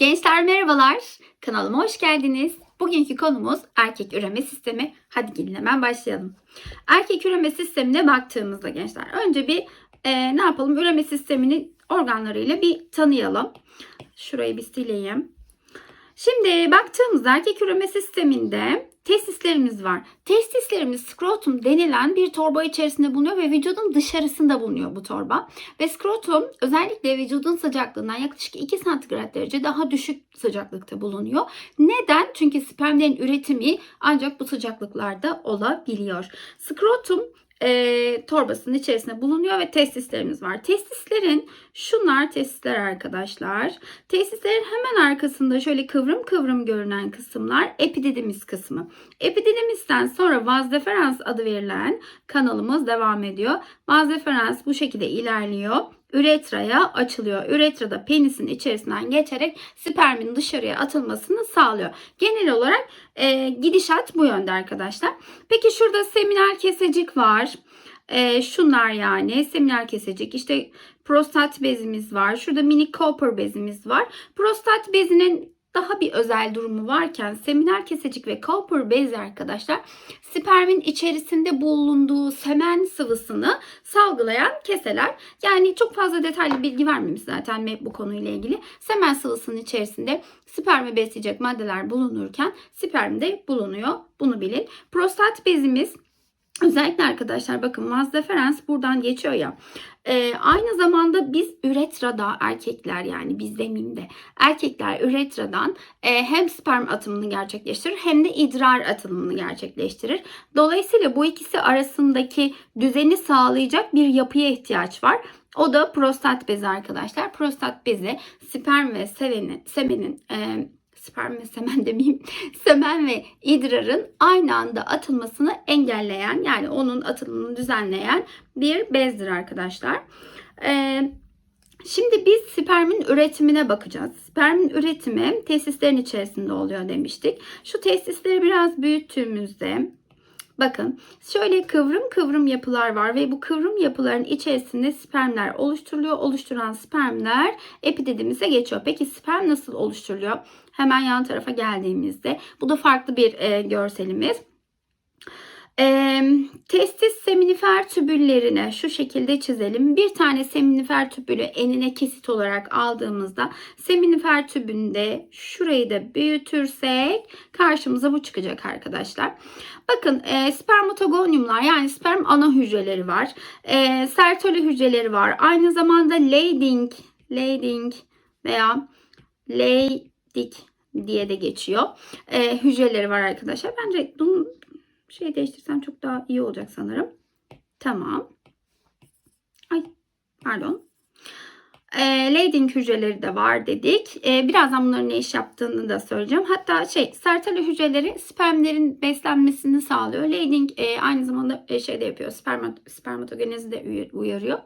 Gençler merhabalar. Kanalıma hoş geldiniz. Bugünkü konumuz erkek üreme sistemi. Hadi gelin hemen başlayalım. Erkek üreme sistemine baktığımızda gençler önce bir e, ne yapalım? Üreme sistemini organlarıyla bir tanıyalım. Şurayı bir sileyim. Şimdi baktığımızda erkek üreme sisteminde testislerimiz var. Testislerimiz skrotum denilen bir torba içerisinde bulunuyor ve vücudun dışarısında bulunuyor bu torba. Ve skrotum özellikle vücudun sıcaklığından yaklaşık 2 santigrat derece daha düşük sıcaklıkta bulunuyor. Neden? Çünkü spermlerin üretimi ancak bu sıcaklıklarda olabiliyor. Skrotum e, torbasının içerisinde bulunuyor ve testislerimiz var. Testislerin şunlar testisler arkadaşlar. Testislerin hemen arkasında şöyle kıvrım kıvrım görünen kısımlar epididimis kısmı. Epididimisten sonra vaz deferans adı verilen kanalımız devam ediyor. Vaz deferans bu şekilde ilerliyor. Üretraya açılıyor. Üretrada penisin içerisinden geçerek spermin dışarıya atılmasını sağlıyor. Genel olarak e, gidişat bu yönde arkadaşlar. Peki şurada seminal kesecik var. E, şunlar yani seminal kesecik. İşte prostat bezimiz var. Şurada mini Cooper bezimiz var. Prostat bezinin daha bir özel durumu varken seminal kesecik ve Cooper bezi arkadaşlar spermin içerisinde bulunduğu semen sıvısını salgılayan keseler. Yani çok fazla detaylı bilgi vermemiş zaten MEP bu konuyla ilgili. Semen sıvısının içerisinde spermi besleyecek maddeler bulunurken sperm de bulunuyor. Bunu bilin. Prostat bezimiz Özellikle arkadaşlar bakın vaz deferans buradan geçiyor ya. Ee, aynı zamanda biz üretrada erkekler yani biz demeyeyim de erkekler üretradan e, hem sperm atımını gerçekleştirir hem de idrar atımını gerçekleştirir. Dolayısıyla bu ikisi arasındaki düzeni sağlayacak bir yapıya ihtiyaç var. O da prostat bezi arkadaşlar. Prostat bezi sperm ve semenin, semenin e, sperm ve semen demeyeyim. Semen ve idrarın aynı anda atılmasını engelleyen yani onun atılımını düzenleyen bir bezdir arkadaşlar. Ee, Şimdi biz spermin üretimine bakacağız. Spermin üretimi testislerin içerisinde oluyor demiştik. Şu testisleri biraz büyüttüğümüzde Bakın şöyle kıvrım kıvrım yapılar var ve bu kıvrım yapıların içerisinde spermler oluşturuluyor. Oluşturan spermler epididimize geçiyor. Peki sperm nasıl oluşturuluyor? Hemen yan tarafa geldiğimizde bu da farklı bir e, görselimiz. E, testis seminifer tübüllerine şu şekilde çizelim. Bir tane seminifer tübülü enine kesit olarak aldığımızda seminifer tübünde şurayı da büyütürsek karşımıza bu çıkacak arkadaşlar. Bakın e, spermatogoniumlar yani sperm ana hücreleri var. E, sertoli hücreleri var. Aynı zamanda Leydig, Leydig veya Leydig diye de geçiyor. E, hücreleri var arkadaşlar. Bence bunu şey değiştirsem çok daha iyi olacak sanırım. Tamam. Ay pardon. E, Leydig hücreleri de var dedik. E, birazdan bunların ne iş yaptığını da söyleyeceğim. Hatta şey sertoli hücreleri spermlerin beslenmesini sağlıyor. Leydig e, aynı zamanda e, şey de yapıyor. Spermat, spermatogenezi de uyarıyor.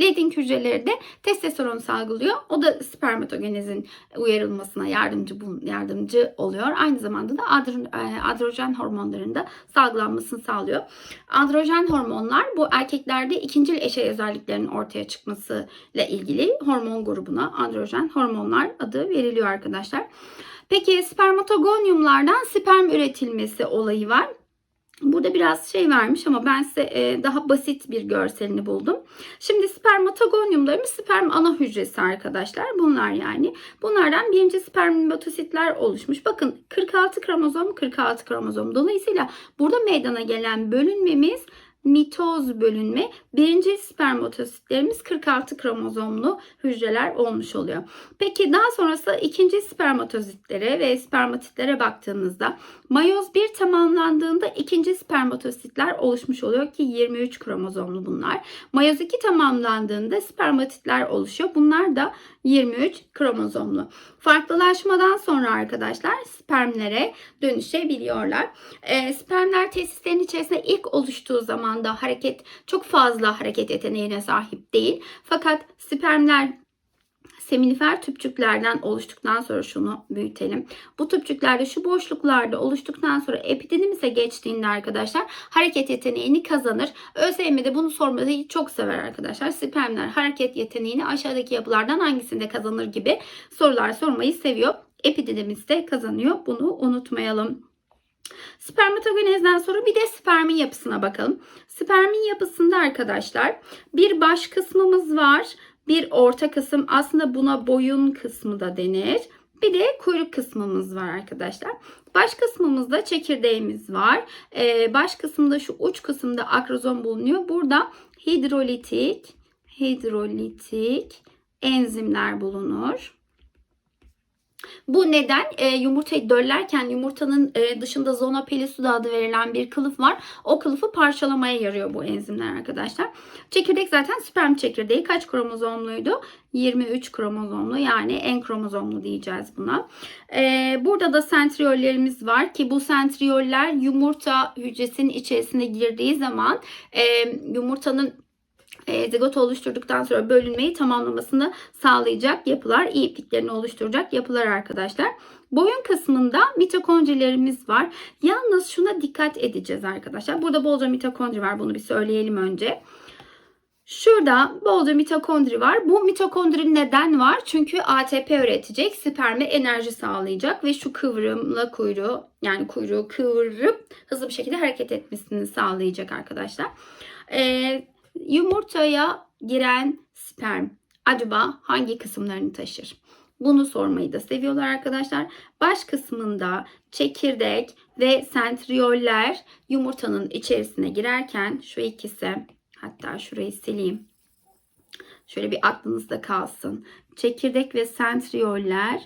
Leydig hücreleri de testosteron salgılıyor. O da spermatogenezin uyarılmasına yardımcı yardımcı oluyor. Aynı zamanda da adro, e, androjen hormonların da salgılanmasını sağlıyor. Androjen hormonlar bu erkeklerde ikincil eşey özelliklerinin ortaya çıkmasıyla ilgili hormon grubuna androjen hormonlar adı veriliyor arkadaşlar. Peki spermatogoniumlardan sperm üretilmesi olayı var. Burada biraz şey vermiş ama ben size e, daha basit bir görselini buldum. Şimdi spermatogoniumlarımız sperm ana hücresi arkadaşlar. Bunlar yani. Bunlardan birinci spermatositler oluşmuş. Bakın 46 kromozom 46 kromozom. Dolayısıyla burada meydana gelen bölünmemiz mitoz bölünme birinci spermatositlerimiz 46 kromozomlu hücreler olmuş oluyor. Peki daha sonrası ikinci spermatozitlere ve spermatitlere baktığımızda mayoz 1 tamamlandığında ikinci spermatositler oluşmuş oluyor ki 23 kromozomlu bunlar. Mayoz 2 tamamlandığında spermatitler oluşuyor. Bunlar da 23 kromozomlu. Farklılaşmadan sonra arkadaşlar spermlere dönüşebiliyorlar. E, spermler testislerin içerisinde ilk oluştuğu zamanda hareket çok fazla hareket yeteneğine sahip değil. Fakat spermler seminifer tüpçüklerden oluştuktan sonra şunu büyütelim. Bu tüpçüklerde şu boşluklarda oluştuktan sonra epididimize geçtiğinde arkadaşlar hareket yeteneğini kazanır. ÖSYM de bunu sormayı çok sever arkadaşlar. Spermler hareket yeteneğini aşağıdaki yapılardan hangisinde kazanır gibi sorular sormayı seviyor. Epididimiz de kazanıyor. Bunu unutmayalım. Spermatogenezden sonra bir de spermin yapısına bakalım. Spermin yapısında arkadaşlar bir baş kısmımız var. Bir orta kısım aslında buna boyun kısmı da denir. Bir de kuyruk kısmımız var arkadaşlar. Baş kısmımızda çekirdeğimiz var. Ee, baş kısımda şu uç kısımda akrozom bulunuyor. Burada hidrolitik, hidrolitik enzimler bulunur. Bu neden e, yumurtayı döllerken yumurtanın e, dışında zona pellucida adı verilen bir kılıf var. O kılıfı parçalamaya yarıyor bu enzimler arkadaşlar. Çekirdek zaten sperm çekirdeği kaç kromozomluydu? 23 kromozomlu yani en kromozomlu diyeceğiz buna. E, burada da sentriyollerimiz var ki bu sentriyoller yumurta hücresinin içerisine girdiği zaman e, yumurtanın e, zigot oluşturduktan sonra bölünmeyi tamamlamasını sağlayacak yapılar, iyi ipliklerini oluşturacak yapılar arkadaşlar. Boyun kısmında mitokondrilerimiz var. Yalnız şuna dikkat edeceğiz arkadaşlar. Burada bolca mitokondri var. Bunu bir söyleyelim önce. Şurada bolca mitokondri var. Bu mitokondri neden var? Çünkü ATP üretecek, sperme enerji sağlayacak ve şu kıvrımla kuyruğu yani kuyruğu kıvırıp hızlı bir şekilde hareket etmesini sağlayacak arkadaşlar. Ee, Yumurtaya giren sperm acaba hangi kısımlarını taşır? Bunu sormayı da seviyorlar arkadaşlar. Baş kısmında çekirdek ve sentriyoller yumurtanın içerisine girerken şu ikisi hatta şurayı sileyim. Şöyle bir aklınızda kalsın. Çekirdek ve sentriyoller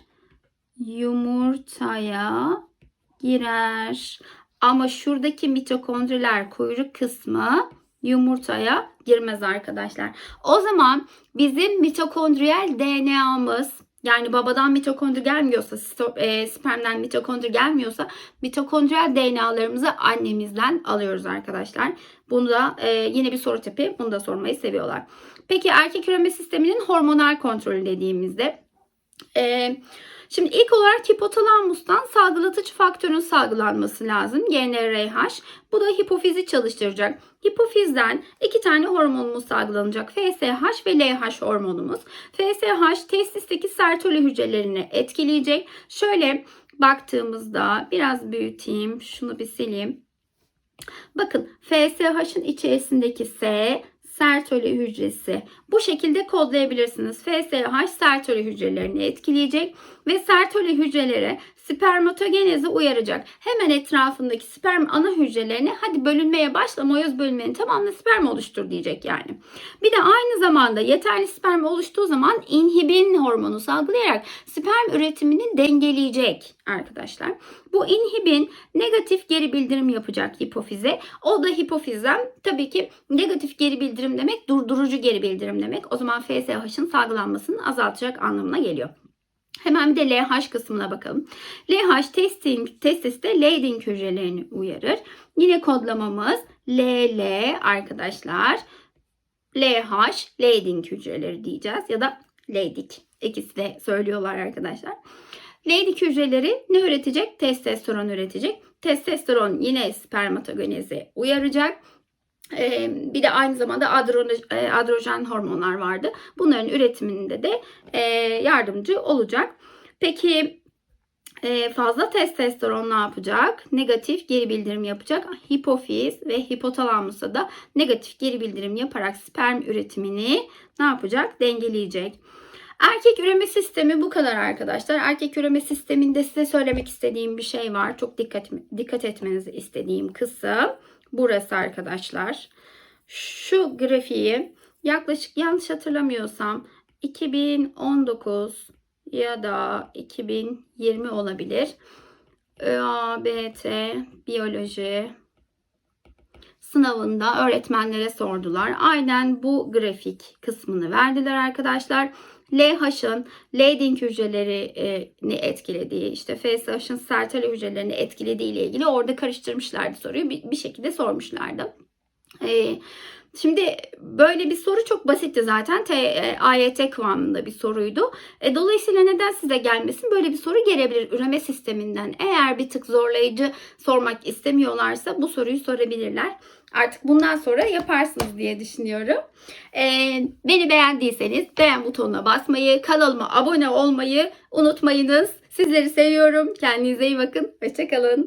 yumurtaya girer. Ama şuradaki mitokondriler kuyruk kısmı yumurtaya girmez arkadaşlar. O zaman bizim mitokondriyel DNA'mız yani babadan mitokondri gelmiyorsa, e, spermden mitokondri gelmiyorsa mitokondriyel DNA'larımızı annemizden alıyoruz arkadaşlar. Bunu da e, yine bir soru tipi. Bunu da sormayı seviyorlar. Peki erkek üreme sisteminin hormonal kontrolü dediğimizde e, Şimdi ilk olarak hipotalamustan salgılatıcı faktörün salgılanması lazım. GnRH. Bu da hipofizi çalıştıracak. Hipofizden iki tane hormonumuz salgılanacak. FSH ve LH hormonumuz. FSH testisteki sertoli hücrelerini etkileyecek. Şöyle baktığımızda biraz büyüteyim. Şunu bir sileyim. Bakın FSH'ın içerisindeki S Sertoli hücresi. Bu şekilde kodlayabilirsiniz. FSH Sertoli hücrelerini etkileyecek ve Sertoli hücrelere spermatogenezi uyaracak. Hemen etrafındaki sperm ana hücrelerine hadi bölünmeye başla mayoz bölünmenin tamamını sperm oluştur diyecek yani. Bir de aynı zamanda yeterli sperm oluştuğu zaman inhibin hormonu salgılayarak sperm üretimini dengeleyecek arkadaşlar. Bu inhibin negatif geri bildirim yapacak hipofize. O da hipofizden tabii ki negatif geri bildirim demek durdurucu geri bildirim demek. O zaman FSH'ın salgılanmasını azaltacak anlamına geliyor. Hemen bir de LH kısmına bakalım. LH testing, testiste Leydig hücrelerini uyarır. Yine kodlamamız LL arkadaşlar. LH Leydig hücreleri diyeceğiz ya da Leydig. İkisi de söylüyorlar arkadaşlar. Leydig hücreleri ne üretecek? Testosteron üretecek. Testosteron yine spermatogenezi uyaracak. Bir de aynı zamanda adrojen hormonlar vardı. Bunların üretiminde de yardımcı olacak. Peki fazla testosteron ne yapacak? Negatif geri bildirim yapacak. Hipofiz ve hipotalamusa da negatif geri bildirim yaparak sperm üretimini ne yapacak? Dengeleyecek. Erkek üreme sistemi bu kadar arkadaşlar. Erkek üreme sisteminde size söylemek istediğim bir şey var. Çok dikkat dikkat etmenizi istediğim kısım burası arkadaşlar. Şu grafiği yaklaşık yanlış hatırlamıyorsam 2019 ya da 2020 olabilir. ÖABT biyoloji sınavında öğretmenlere sordular. Aynen bu grafik kısmını verdiler arkadaşlar. LH'ın Leydig hücrelerini etkilediği, işte FSH'ın sertoli hücrelerini etkilediği ile ilgili orada karıştırmışlardı soruyu. Bir, bir şekilde sormuşlardı. Ee, Şimdi böyle bir soru çok basitti zaten. T, e, AYT kıvamında bir soruydu. E, dolayısıyla neden size gelmesin? Böyle bir soru gelebilir üreme sisteminden. Eğer bir tık zorlayıcı sormak istemiyorlarsa bu soruyu sorabilirler. Artık bundan sonra yaparsınız diye düşünüyorum. E, beni beğendiyseniz beğen butonuna basmayı, kanalıma abone olmayı unutmayınız. Sizleri seviyorum. Kendinize iyi bakın. Hoşçakalın.